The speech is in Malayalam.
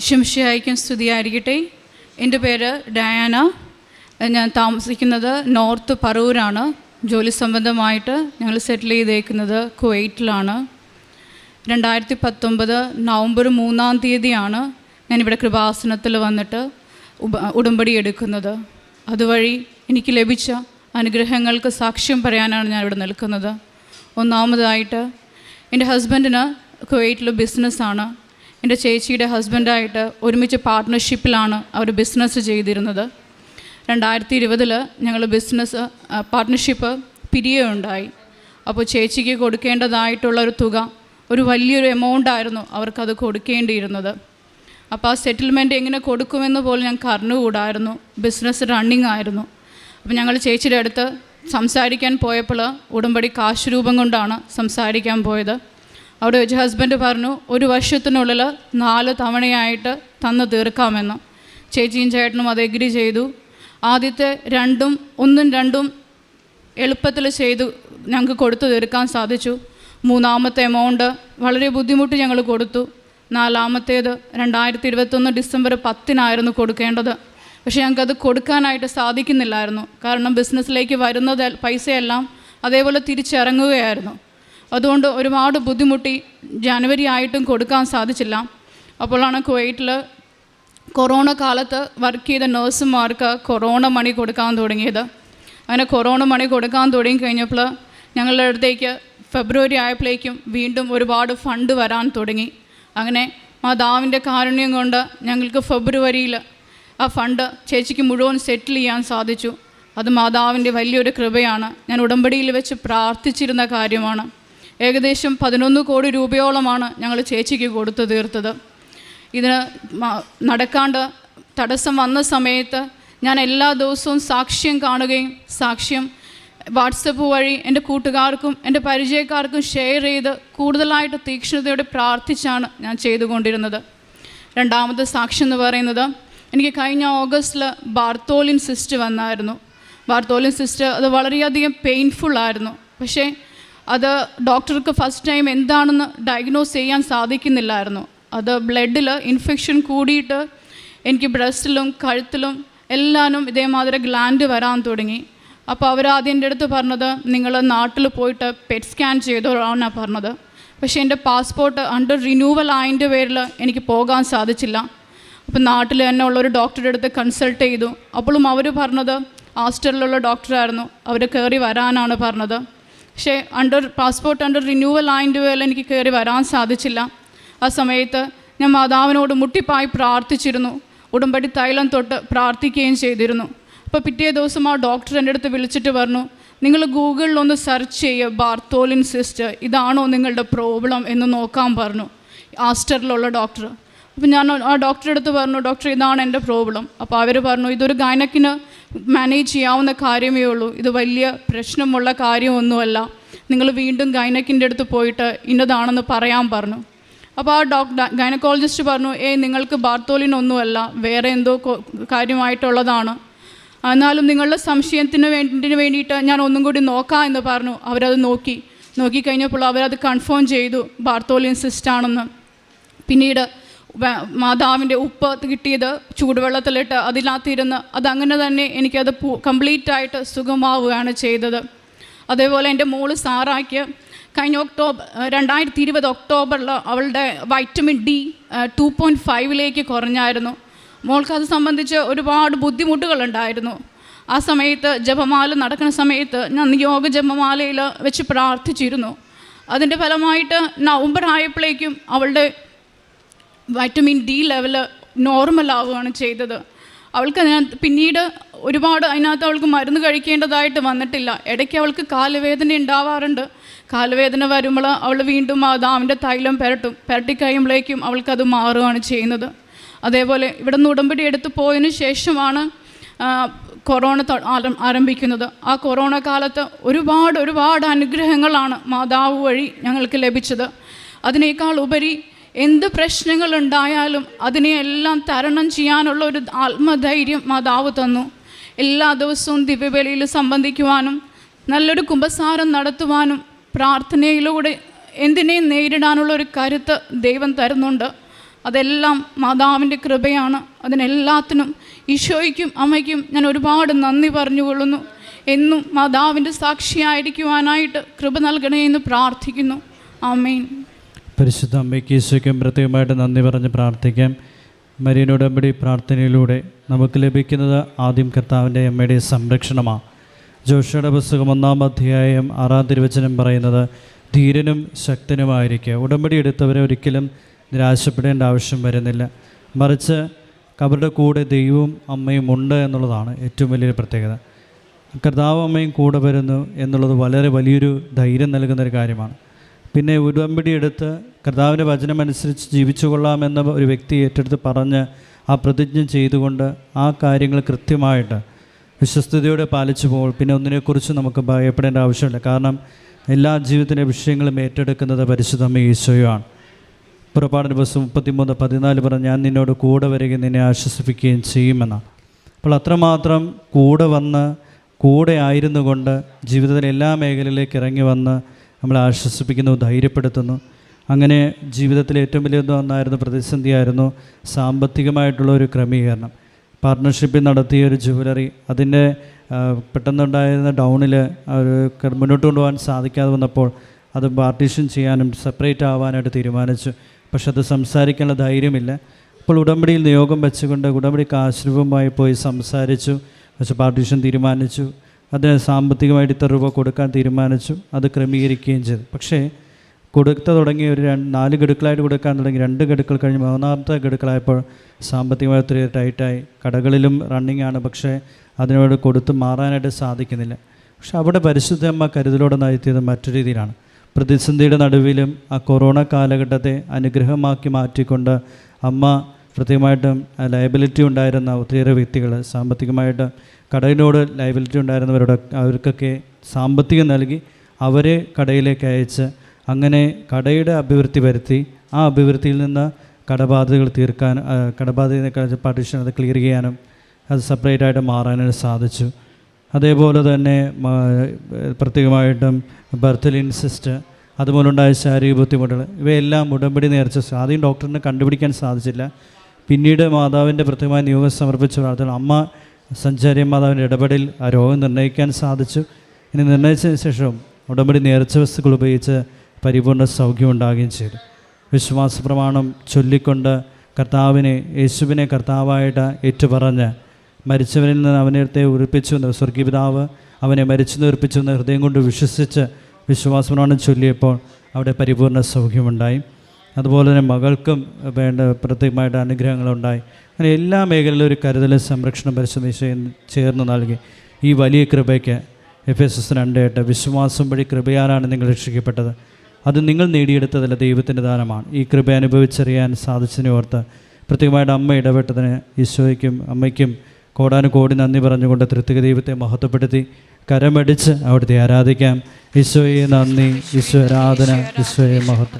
ശംശയായിക്കും സ്തുതിയായിരിക്കട്ടെ. എന്റെ പേര് ഡയാന. ഞാൻ താമസിക്കുന്നത് നോർത്ത് പറവൂരാണ്. ജോലി സംബന്ധമായിട്ട് ഞങ്ങൾ സെറ്റിൽ ചെയ്തേക്കുന്നത് കുവൈറ്റിലാണ്. രണ്ടായിരത്തി പത്തൊമ്പത് നവംബർ മൂന്നാം തീയതിയാണ് ഞാനിവിടെ കൃപാസനത്തിൽ വന്നിട്ട് ഉടമ്പടി എടുക്കുന്നത്. അതുവഴി എനിക്ക് ലഭിച്ച അനുഗ്രഹങ്ങൾക്ക് സാക്ഷ്യം പറയാനാണ് ഞാൻ ഇവിടെ നിൽക്കുന്നത്. ഒന്നാമതായിട്ട് എന്റെ ഹസ്ബൻഡിന് കുവൈറ്റിൽ ബിസിനസ്സാണ്. എന്റെ ചേച്ചിയുടെ ഹസ്ബൻഡായിട്ട് ഒരുമിച്ച് പാർട്ട്ണർഷിപ്പിലാണ് അവർ ബിസിനസ് ചെയ്തിരുന്നത്. രണ്ടായിരത്തി ഇരുപതിൽ ഞങ്ങൾ ബിസിനസ് പാർട്ട്ണർഷിപ്പ് പിരിയുണ്ടായി അപ്പോൾ ചേച്ചിക്ക് കൊടുക്കേണ്ടതായിട്ടുള്ള ഒരു തുക ഒരു വലിയൊരു എമൗണ്ട് ആയിരുന്നു അവർക്കത് കൊടുക്കേണ്ടിയിരുന്നത്. അപ്പോൾ ആ സെറ്റിൽമെന്റ് എങ്ങനെ കൊടുക്കുമെന്ന് പോലും ഞങ്ങൾക്ക് അറിഞ്ഞുകൂടായിരുന്നു ബിസിനസ് റണ്ണിങ് ആയിരുന്നു. അപ്പോൾ ഞങ്ങൾ ചേച്ചിയുടെ അടുത്ത് സംസാരിക്കാൻ പോയപ്പോൾ ഉടമ്പടി കാശ് രൂപം കൊണ്ടാണ് സംസാരിക്കാൻ പോയത്. അവിടെ വെച്ച് ഹസ്ബൻഡ് പറഞ്ഞു ഒരു വർഷത്തിനുള്ളിൽ നാല് തവണയായിട്ട് തന്ന് തീർക്കാമെന്ന്. ചേച്ചിയും ചേട്ടനും അത് എഗ്രി ചെയ്തു. ആദ്യത്തെ രണ്ടും ഒന്നും രണ്ടും എളുപ്പത്തിൽ ചെയ്തു ഞങ്ങൾക്ക് കൊടുത്തു തീർക്കാൻ സാധിച്ചു. മൂന്നാമത്തെ എമൗണ്ട് വളരെ ബുദ്ധിമുട്ട് ഞങ്ങൾ കൊടുത്തു. നാലാമത്തേത് രണ്ടായിരത്തി ഇരുപത്തൊന്ന് ഡിസംബർ പത്തിനായിരുന്നു കൊടുക്കേണ്ടത്. പക്ഷേ ഞങ്ങൾക്കത് കൊടുക്കാനായിട്ട് സാധിക്കുന്നില്ലായിരുന്നു. കാരണം ബിസിനസ്സിലേക്ക് വരുന്നത് പൈസയെല്ലാം അതേപോലെ തിരിച്ചിറങ്ങുകയായിരുന്നു. അതുകൊണ്ട് ഒരുപാട് ബുദ്ധിമുട്ടി ജനുവരി ആയിട്ടും കൊടുക്കാൻ സാധിച്ചില്ല. അപ്പോഴാണ് കുവൈറ്റിൽ കൊറോണ കാലത്ത് വർക്ക് ചെയ്ത നഴ്സുമാർക്ക് കൊറോണ മണി കൊടുക്കാൻ തുടങ്ങിയത്. അങ്ങനെ കൊറോണ മണി കൊടുക്കാൻ തുടങ്ങി കഴിഞ്ഞപ്പോൾ ഞങ്ങളുടെ അടുത്തേക്ക് ഫെബ്രുവരി ആയപ്പോഴേക്കും വീണ്ടും ഒരുപാട് ഫണ്ട് വരാൻ തുടങ്ങി. അങ്ങനെ മാതാവിന്റെ കാരുണ്യം കൊണ്ട് ഞങ്ങൾക്ക് ഫെബ്രുവരിയിൽ ആ ഫണ്ട് ചേച്ചിക്ക് മുഴുവൻ സെറ്റിൽ ചെയ്യാൻ സാധിച്ചു. അത് മാതാവിന്റെ വലിയൊരു കൃപയാണ്. ഞാൻ ഉടമ്പടിയിൽ വെച്ച് പ്രാർത്ഥിച്ചിരുന്ന കാര്യമാണ്. ഏകദേശം പതിനൊന്ന് കോടി രൂപയോളമാണ് ഞങ്ങൾ ചേച്ചിക്ക് കൊടുത്തു തീർത്തത്. ഇതിന് നടക്കാണ്ട് തടസ്സം വന്ന സമയത്ത് ഞാൻ എല്ലാ ദിവസവും സാക്ഷ്യം കാണുകയും സാക്ഷ്യം വാട്സപ്പ് വഴി എന്റെ കൂട്ടുകാർക്കും എന്റെ പരിചയക്കാർക്കും ഷെയർ ചെയ്ത് കൂടുതലായിട്ട് തീക്ഷ്ണതയോടെ പ്രാർത്ഥിച്ചാണ് ഞാൻ ചെയ്തുകൊണ്ടിരുന്നത്. രണ്ടാമത്തെ സാക്ഷ്യം എന്ന് പറയുന്നത് എനിക്ക് കഴിഞ്ഞ ഓഗസ്റ്റിൽ ബാർത്തോലിൻ സിസ്റ്റ് വന്നായിരുന്നു. ബാർത്തോലിൻ സിസ്റ്റ് അത് വളരെയധികം പെയിൻഫുൾ ആയിരുന്നു. പക്ഷേ അത് ഡോക്ടർക്ക് ഫസ്റ്റ് ടൈം എന്താണെന്ന് ഡയഗ്നോസ് ചെയ്യാൻ സാധിക്കുന്നില്ലായിരുന്നു. അത് ബ്ലഡിൽ ഇൻഫെക്ഷൻ കൂടിയിട്ട് എനിക്ക് ബ്രസ്റ്റിലും കഴുത്തിലും എല്ലാനും ഇതേമാതിരി ഗ്ലാൻഡ് വരാൻ തുടങ്ങി. അപ്പോൾ അവരാദ്യം എന്റെ അടുത്ത് പറഞ്ഞത് നിങ്ങൾ നാട്ടിൽ പോയിട്ട് പെറ്റ് സ്കാൻ ചെയ്തോളാന്നാണ് പറഞ്ഞത്. പക്ഷേ എന്റെ പാസ്പോർട്ട് അണ്ടർ റിന്യൂവൽ ആയതിന്റെ പേരിൽ എനിക്ക് പോകാൻ സാധിച്ചില്ല. അപ്പം നാട്ടിൽ തന്നെ ഉള്ള ഒരു ഡോക്ടറുടെ അടുത്ത് കൺസൾട്ട് ചെയ്തു. അപ്പോഴും അവർ പറഞ്ഞത് ആസ്റ്ററിലുള്ള ഡോക്ടറായിരുന്നു അവർ കയറി വരാനാണ് പറഞ്ഞത്. പക്ഷേ അണ്ടർ പാസ്പോർട്ട് അണ്ടർ റിന്യൂവൽ ആയതിന്റെ വേല എനിക്ക് കയറി വരാൻ സാധിച്ചില്ല. ആ സമയത്ത് ഞാൻ മാതാവിനോട് മുട്ടിപ്പായി പ്രാർത്ഥിച്ചിരുന്നു. ഉടമ്പടി തൈലം തൊട്ട് പ്രാർത്ഥിക്കുകയും ചെയ്തിരുന്നു. അപ്പോൾ പിറ്റേ ദിവസം ആ ഡോക്ടർ എന്റെ അടുത്ത് വിളിച്ചിട്ട് പറഞ്ഞു നിങ്ങൾ ഗൂഗിളിൽ ഒന്ന് സെർച്ച് ചെയ്യുക ബാർത്തോലിൻ സിസ്റ്റർ. ഇതാണോ നിങ്ങളുടെ പ്രോബ്ലം എന്ന് നോക്കാൻ പറഞ്ഞു. ആസ്റ്ററിലുള്ള ഡോക്ടർ അപ്പോൾ ഞാൻ ആ ഡോക്ടറെ അടുത്ത് പറഞ്ഞു ഡോക്ടർ ഇതാണ് എന്റെ പ്രോബ്ലം അപ്പോൾ അവർ പറഞ്ഞു ഇതൊരു ഗൈനക്കിന് മാനേജ് ചെയ്യാവുന്ന കാര്യമേ ഉള്ളൂ. ഇത് വലിയ പ്രശ്നമുള്ള കാര്യമൊന്നുമല്ല. നിങ്ങൾ വീണ്ടും ഗൈനക്കിന്റെ അടുത്ത് പോയിട്ട് ഇന്നതാണെന്ന് പറയാൻ പറഞ്ഞു. അപ്പോൾ ആ ഡോക്ടർ ഗൈനക്കോളജിസ്റ്റ് പറഞ്ഞു ഏയ് നിങ്ങൾക്ക് ബാർത്തോലിനൊന്നുമല്ല. വേറെ എന്തോ കാര്യമായിട്ടുള്ളതാണ്. എന്നാലും നിങ്ങളുടെ സംശയത്തിന് വേണ്ടി വേണ്ടിയിട്ട് ഞാൻ ഒന്നും കൂടി നോക്കാം എന്ന് പറഞ്ഞു. അവരത് നോക്കി. നോക്കിക്കഴിഞ്ഞപ്പോൾ അവരത് കൺഫേം ചെയ്തു. ബാർത്തോലിൻ സിസ്റ്റാണെന്ന്. പിന്നീട് മാതാവിന്റെ ഉപ്പ് കിട്ടിയത് ചൂടുവെള്ളത്തിലിട്ട് അതിനകത്തിരുന്ന് അതങ്ങനെ തന്നെ എനിക്കത് കംപ്ലീറ്റ് ആയിട്ട് സുഖമാവുകയാണ് ചെയ്തത്. അതേപോലെ എന്റെ മോൾ സാറാക്ക് കഴിഞ്ഞ ഒക്ടോബർ രണ്ടായിരത്തി ഇരുപത് ഒക്ടോബറിൽ അവളുടെ വൈറ്റമിൻ ഡി ടു പോയിന്റ് ഫൈവിലേക്ക് കുറഞ്ഞായിരുന്നു. മോൾക്ക് അത് സംബന്ധിച്ച് ഒരുപാട് ബുദ്ധിമുട്ടുകളുണ്ടായിരുന്നു. ആ സമയത്ത് ജപമാല നടക്കുന്ന സമയത്ത് ഞാൻ യോഗ ജപമാലയിൽ വെച്ച് പ്രാർത്ഥിച്ചിരുന്നു. അതിന്റെ ഫലമായിട്ട് നവംബർ ആയപ്പോഴേക്കും അവളുടെ വൈറ്റമിൻ ഡി ലെവൽ നോർമൽ ആവുകയാണ് ചെയ്തത്. അവൾക്ക് പിന്നീട് ഒരുപാട് അതിനകത്ത് അവൾക്ക് മരുന്ന് കഴിക്കേണ്ടതായിട്ട് വന്നിട്ടില്ല. ഇടയ്ക്ക് അവൾക്ക് കാലുവേദന ഉണ്ടാവാറുണ്ട്. കാലുവേദന വരുമ്പോൾ അവൾ വീണ്ടും മാതാവിന്റെ തൈലം പുരട്ടും പുരട്ടി കഴിയുമ്പോഴേക്കും അവൾക്കത് മാറുകയാണ് ചെയ്യുന്നത്. അതേപോലെ ഇവിടെ നിന്ന് ഉടമ്പടി എടുത്ത് പോയതിനു ശേഷമാണ് ആ, കൊറോണ ആരംഭിക്കുന്നത്. ആ കൊറോണ കാലത്ത് ഒരുപാട് ഒരുപാട് അനുഗ്രഹങ്ങളാണ് മാതാവ് വഴി ഞങ്ങൾക്ക് ലഭിച്ചത്. അതിനേക്കാൾ ഉപരി എന്ത് പ്രശ്നങ്ങളുണ്ടായാലും അതിനെയെല്ലാം തരണം ചെയ്യാനുള്ള ഒരു ആത്മധൈര്യം മാതാവ് തന്നു. എല്ലാ ദിവസവും ദിവ്യവേളിയിൽ സംബന്ധിക്കുവാനും നല്ലൊരു കുമ്പസാരം നടത്തുവാനും പ്രാർത്ഥനയിലൂടെ എന്തിനേയും നേരിടാനുള്ള ഒരു കരുത്ത് ദൈവം തരുന്നുണ്ട്. അതെല്ലാം മാതാവിന്റെ കൃപയാണ്. അതിനെല്ലാത്തിനും ഈശോയ്ക്കും അമ്മയ്ക്കും ഞാൻ ഒരുപാട് നന്ദി പറഞ്ഞുകൊള്ളുന്നു. എന്നും മാതാവിന്റെ സാക്ഷിയായിരിക്കുവാനായിട്ട് കൃപ നൽകണേ എന്ന് പ്രാർത്ഥിക്കുന്നു. ആമേൻ. പരിശുദ്ധ അമ്മയ്ക്ക് ഈശോയ്ക്കും പ്രത്യേകമായിട്ട് നന്ദി പറഞ്ഞ് പ്രാർത്ഥിക്കാം. മരിയനുടമ്പടി പ്രാർത്ഥനയിലൂടെ നമുക്ക് ലഭിക്കുന്നത് ആദ്യം കർത്താവിന്റെ അമ്മയുടെ സംരക്ഷണമാണ് ജോഷയുടെ പുസ്തകം ഒന്നാം അധ്യായം ആറാം തിരുവചനം പറയുന്നത് ധീരനും ശക്തനുമായിരിക്കുക. ഉടമ്പടി എടുത്തവരെ ഒരിക്കലും നിരാശപ്പെടേണ്ട ആവശ്യം വരുന്നില്ല. മറിച്ച് അവരുടെ കൂടെ ദൈവവും അമ്മയും ഉണ്ട് എന്നുള്ളതാണ് ഏറ്റവും വലിയൊരു പ്രത്യേകത. കർത്താവ് അമ്മയും കൂടെ വരുന്നു എന്നുള്ളത് വളരെ വലിയൊരു ധൈര്യം നൽകുന്നൊരു കാര്യമാണ്. പിന്നെ ഉടമ്പടി എടുത്ത് കർത്താവിന്റെ വചനമനുസരിച്ച് ജീവിച്ചു കൊള്ളാമെന്ന ഒരു വ്യക്തി ഏറ്റെടുത്ത് പറഞ്ഞ് ആ പ്രതിജ്ഞ ചെയ്തുകൊണ്ട് ആ കാര്യങ്ങൾ കൃത്യമായിട്ട് വിശ്വസ്തയോടെ പാലിച്ചു പോകുമ്പോൾ പിന്നെ ഒന്നിനെക്കുറിച്ച് നമുക്ക് ഭയപ്പെടേണ്ട ആവശ്യമില്ല. കാരണം എല്ലാ ജീവിതത്തിന്റെ വിഷയങ്ങളും ഏറ്റെടുക്കുന്നത് പരിശുദ്ധമ്മ ഈശോയാണ് പുറപ്പാടിന്റെ ബസ് മുപ്പത്തിമൂന്ന് പതിനാല് പറഞ്ഞ് ഞാൻ നിന്നോട് കൂടെ വരികയും നിന്നെ ആശ്വസിപ്പിക്കുകയും ചെയ്യുമെന്നാണ് അപ്പോൾ അത്രമാത്രം കൂടെ വന്ന് കൂടെ ആയിരുന്നു കൊണ്ട് ജീവിതത്തിലെ എല്ലാ മേഖലയിലേക്ക് ഇറങ്ങി വന്ന് നമ്മളെ ആശ്വസിപ്പിക്കുന്നു ധൈര്യപ്പെടുത്തുന്നു. അങ്ങനെ ജീവിതത്തിലെ ഏറ്റവും വലിയ ഒന്നായിരുന്നു പ്രതിസന്ധിയായിരുന്നു സാമ്പത്തികമായിട്ടുള്ള ഒരു ക്രമീകരണം. പാർട്ട്ണർഷിപ്പിൽ നടത്തിയ ഒരു ജുവലറി അതിന്റെ പെട്ടെന്നുണ്ടായിരുന്ന ഡൗണിൽ ഒരു മുന്നോട്ട് കൊണ്ടുപോകാൻ സാധിക്കാതെ വന്നപ്പോൾ അത് പാർട്ടീഷൻ ചെയ്യാനും സെപ്പറേറ്റ് ആവാനായിട്ട് തീരുമാനിച്ചു. പക്ഷെ അത് സംസാരിക്കാനുള്ള ധൈര്യമില്ല. അപ്പോൾ ഉടമ്പടിയിൽ നിയോഗം വെച്ചുകൊണ്ട് ഉടമ്പടി കാശ്രൂപമായി പോയി സംസാരിച്ചു. പക്ഷെ പാർട്ടീഷൻ തീരുമാനിച്ചു. അതിന് സാമ്പത്തികമായിട്ട് ഇത്ര രൂപ കൊടുക്കാൻ തീരുമാനിച്ചു. അത് ക്രമീകരിക്കുകയും ചെയ്തു. പക്ഷേ കൊടുത്ത തുടങ്ങി ഒരു രണ്ട് നാല് ഗഡുക്കളായിട്ട് കൊടുക്കാൻ തുടങ്ങി. രണ്ട് ഗഡുക്കൾ കഴിഞ്ഞ് മൂന്നാമത്തെ ഗഡുക്കളായപ്പോൾ സാമ്പത്തികമായി ഒത്തിരി ടൈറ്റായി. കടകളിലും റണ്ണിങ് ആണ് പക്ഷേ അതിനോട് കൊടുത്ത് മാറാനായിട്ട് സാധിക്കുന്നില്ല. പക്ഷെ അവിടെ പരിശുദ്ധ അമ്മ കരുതലോടെ നയത്തിയത് മറ്റൊരു രീതിയിലാണ്. പ്രതിസന്ധിയുടെ നടുവിലും ആ കൊറോണ കാലഘട്ടത്തെ അനുഗ്രഹമാക്കി മാറ്റിക്കൊണ്ട് അമ്മ പ്രത്യേകമായിട്ടും ലയബിലിറ്റി ഉണ്ടായിരുന്ന ഒത്തിരിയേറെ വ്യക്തികൾ സാമ്പത്തികമായിട്ട് കടയിനോട് ലൈബിലിറ്റി ഉണ്ടായിരുന്നവരോട് അവർക്കൊക്കെ സാമ്പത്തികം നൽകി അവരെ കടയിലേക്ക് അയച്ച് അങ്ങനെ കടയുടെ അഭിവൃദ്ധി വരുത്തി ആ അഭിവൃദ്ധിയിൽ നിന്ന് കടബാധകൾ തീർക്കാൻ ആ, കടബാധ്യത പാർട്ടീഷൻ അത് ക്ലിയർ ചെയ്യാനും അത് സെപ്പറേറ്റ് ആയിട്ട് മാറാനും സാധിച്ചു. അതേപോലെ തന്നെ പ്രത്യേകമായിട്ടും ബർത്തലിൻ സിസ്റ്റ് അതുപോലുണ്ടായ ശാരീരിക ബുദ്ധിമുട്ടുകൾ ഇവയെല്ലാം ഉടമ്പടി നേർച്ച ആദ്യം ഡോക്ടറിനെ കണ്ടുപിടിക്കാൻ സാധിച്ചില്ല. പിന്നീട് മാതാവിന്റെ പ്രത്യേകമായ നിയോഗം സമർപ്പിച്ച പ്രാർത്ഥന അമ്മ സഞ്ചാരി മാതാവിന്റെ ഇടപെടൽ ആ രോഗം നിർണയിക്കാൻ സാധിച്ചു. ഇനി നിർണയിച്ചതിന് ശേഷം ഉടമ്പടി നേർച്ച വസ്തുക്കൾ ഉപയോഗിച്ച് പരിപൂർണ സൗഖ്യം ഉണ്ടാകുകയും ചെയ്തു. വിശ്വാസ പ്രമാണം ചൊല്ലിക്കൊണ്ട് കർത്താവിനെ യേശുവിനെ കർത്താവായിട്ട് ഏറ്റുപറഞ്ഞ് മരിച്ചവനിൽ നിന്ന് അവനത്തെ ഉറപ്പിച്ചു എന്ന് സ്വർഗീപിതാവ് അവനെ മരിച്ചു നിർപ്പിച്ചു എന്ന് ഹൃദയം കൊണ്ട് വിശ്വസിച്ച് വിശ്വാസപ്രമാണം ചൊല്ലിയപ്പോൾ അവിടെ പരിപൂർണ സൗഖ്യമുണ്ടായി. അതുപോലെ തന്നെ മകൾക്കും വേണ്ട പ്രത്യേകമായിട്ട് അനുഗ്രഹങ്ങളുണ്ടായി. അങ്ങനെ എല്ലാ മേഖലയിലും ഒരു കരുതലും സംരക്ഷണം പരിശോധിച്ച് ചേർന്ന് നൽകി. ഈ വലിയ കൃപയ്ക്ക് എഫ് എസ് എസ് രണ്ട് എട്ട് വിശ്വാസം വഴി കൃപയാലാണ് നിങ്ങൾ രക്ഷിക്കപ്പെട്ടത്. അത് നിങ്ങൾ നേടിയെടുത്തതല്ല ദൈവത്തിന്റെ ദാനമാണ്. ഈ കൃപ അനുഭവിച്ചറിയാൻ സാധിച്ചതിനെ ഓർത്ത് പ്രത്യേകമായിട്ട് അമ്മ ഇടപെട്ടതിന് ഈശോയ്ക്കും അമ്മയ്ക്കും കോടാനുകോടി നന്ദി പറഞ്ഞുകൊണ്ട് തൃത്തിക ദൈവത്തെ മഹത്വപ്പെടുത്തി കരമടിച്ച് അവിടുത്തെ ആരാധിക്കാം. ഈശോയെ നന്ദി ഈശോ ആരാധന ഈശോയെ മഹത്വം.